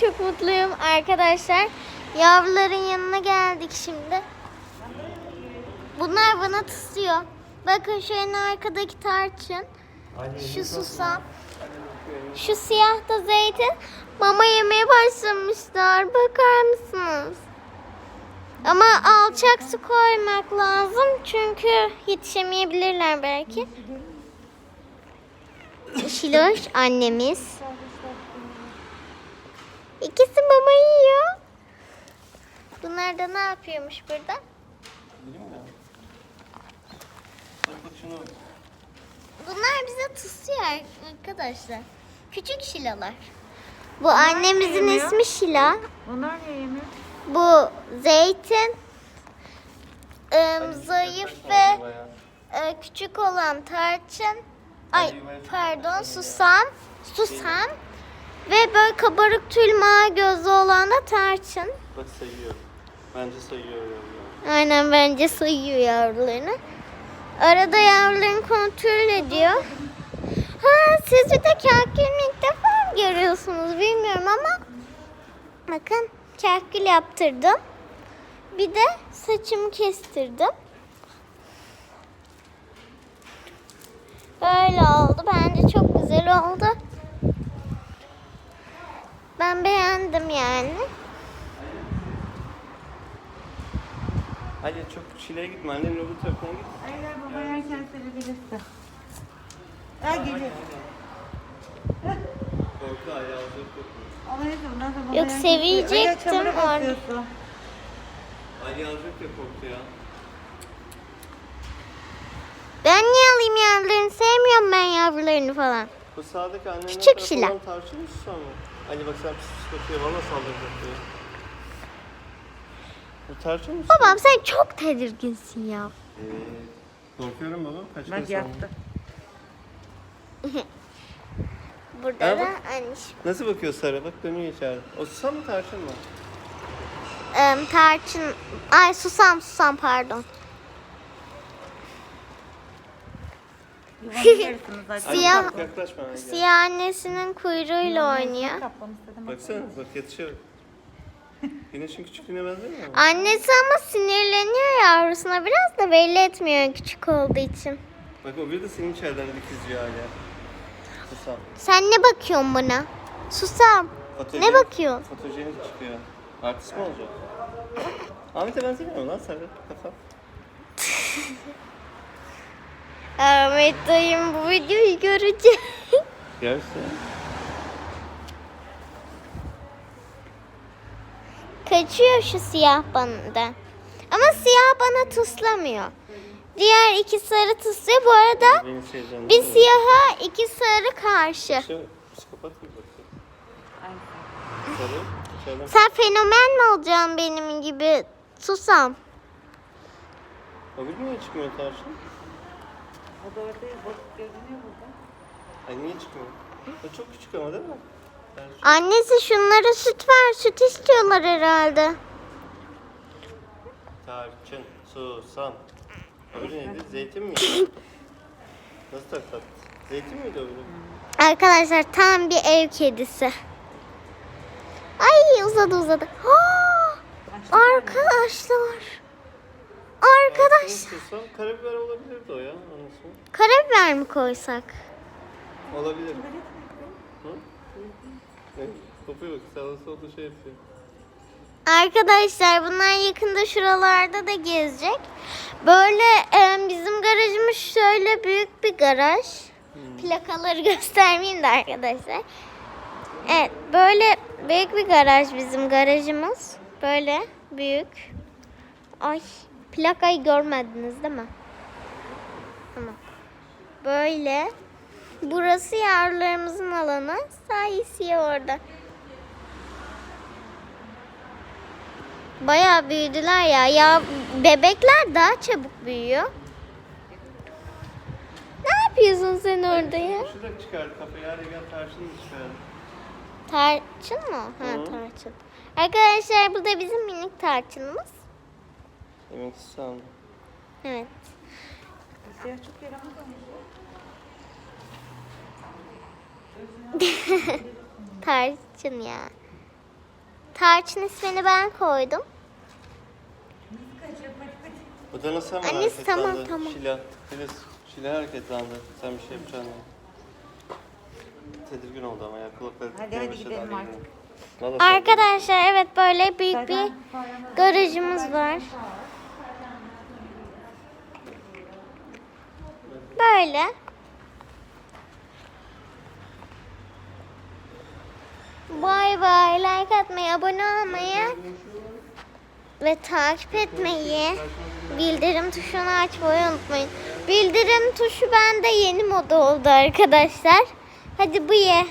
çok mutluyum arkadaşlar. Yavruların yanına geldik şimdi. Bunlar bana tıslıyor. Bakın şu en arkadaki tarçın. Şu susam. Şu siyah da zeytin. Mama yemeye başlamışlar. Bakar mısınız? Ama alçak su koymak lazım. Çünkü yetişemeyebilirler belki. Şiloş annemiz. İkisi mama yiyor. Bunlar da ne yapıyormuş burada? Bunlar bize tıslıyor arkadaşlar. Küçük şilalar. Bu annemizin yemiyor? ismi Şila. Onlar niye yemiyor? Bu zeytin. ım, zayıf ve e, küçük olan tarçın. Ay pardon susam. Susam. Ve böyle kabarık tül mavi gözlü olan da tarçın. Bak sayıyor. Bence sayıyor ya. Aynen bence sayıyor yavrularını. Arada yavrularını kontrol ediyor. Ha siz bir de kahkülünü ilk defa mı görüyorsunuz bilmiyorum ama bakın kahkül yaptırdım. Bir de saçımı kestirdim. Böyle oldu. Bence çok güzel oldu. Ben beğendim yani. Hadi çok çileye gitme. Annenin öbür tarafına git. Aynen baba yerken sevebilirsin. Ha geliyor. Korku ayağı çok korku. Ama neyse bundan sonra baba Yok, yerken sevecektim Ay, ya, çamura orada. basıyorsun. Ali alacak ya korktu ya. Ben niye alayım yavrularını? Sevmiyorum ben yavrularını falan. Bu sağdaki annenin Küçük tarafı şila. olan tarçın mı susam mı? Ali bak sen pis pis bakıyor. Valla saldıracak diye. Bu tarçın mı susam? Babam sen çok tedirginsin ya. Ee, korkuyorum baba. Kaç kere Bak saldım. yattı. Burada Ha, da anneş. Nasıl bakıyor Sara? Bak dönüyor içeride. O susam mı tarçın mı? Em, tarçın. Ay susam susam pardon. Yuvarlanırsınız zaten. Ali, Siyah- bak, Yaklaşma. Ali, gel. Siyah annesinin kuyruğuyla oynuyor. İstedim. Baksana bak yatışıyor. Güneşin küçüklüğüne benzemiyor mu? Annesi ama sinirleniyor yavrusuna biraz da belli etmiyor küçük olduğu için. Bak o bir de senin içeriden dikizliyor hala. Susam. Sen ne bakıyorsun bana? Susam. Fotojenik- Ne bakıyorsun? Fotojenik çıkıyor. Artist mi olacak? Ahmet'e benzemiyor mu lan Sarı? Kafa. Ahmet dayım bu videoyu görecek. Görse. Kaçıyor şu siyah bana Ama siyah bana tıslamıyor. Diğer iki sarı tıslıyor. Bu arada bir siyaha iki sarı karşı. Sen fenomen mi olacaksın benim gibi? Susam. O bir niye çıkmıyor tarçın? O da orada balık görünüyor burada. Ay niye çıkmıyor? O çok küçük ama değil mi? Annesi şunlara süt ver. Süt istiyorlar herhalde. Tarçın, susam. Öbürü neydi? Zeytin miydi? Nasıl tak tak? Zeytin miydi öbürü? Arkadaşlar tam bir ev kedisi. Ay uzadı uzadı. Ha! Arkadaşlar. Arkadaş. Susam. Karabiber olabilirdi o ya. Anasını. Karabiber mi koysak? Olabilir. Hı? Ne? Kopuyor bak. Sağda solda şey yapıyor. Arkadaşlar bunlar yakında şuralarda da gezecek. Böyle e, bizim garajımız şöyle büyük bir garaj. Plakaları göstermeyeyim de arkadaşlar. Evet böyle büyük bir garaj bizim garajımız. Böyle büyük. Ay plakayı görmediniz değil mi? Tamam. Böyle. Burası yavrularımızın alanı. Sayısı orada. Bayağı büyüdüler ya. Ya bebekler daha çabuk büyüyor. Ne yapıyorsun sen orada ya? Şurada çıkardı kafayı. Hadi gel tarçını çıkardı. Tarçın mı? Ha tarçın. Arkadaşlar bu da bizim minik tarçınımız. Demek susam. Evet. Siyah çok yaramaz tarçın ya. Tarçın ismini ben koydum. Bu da nasıl hemen Annesi, tamam, hareketlendi? tamam. Şila. Filiz. Şila hareketlendi. Sen bir şey yapacaksın. Tedirgin oldu ama ya kulakları Hadi, hadi gidelim artık. Arkadaşlar evet böyle büyük bir garajımız var. Böyle. Bay bay like atmayı, abone olmayı ve takip etmeyi, bildirim tuşunu açmayı unutmayın. Bildirim tuşu bende yeni moda oldu arkadaşlar. Hadi bu ye.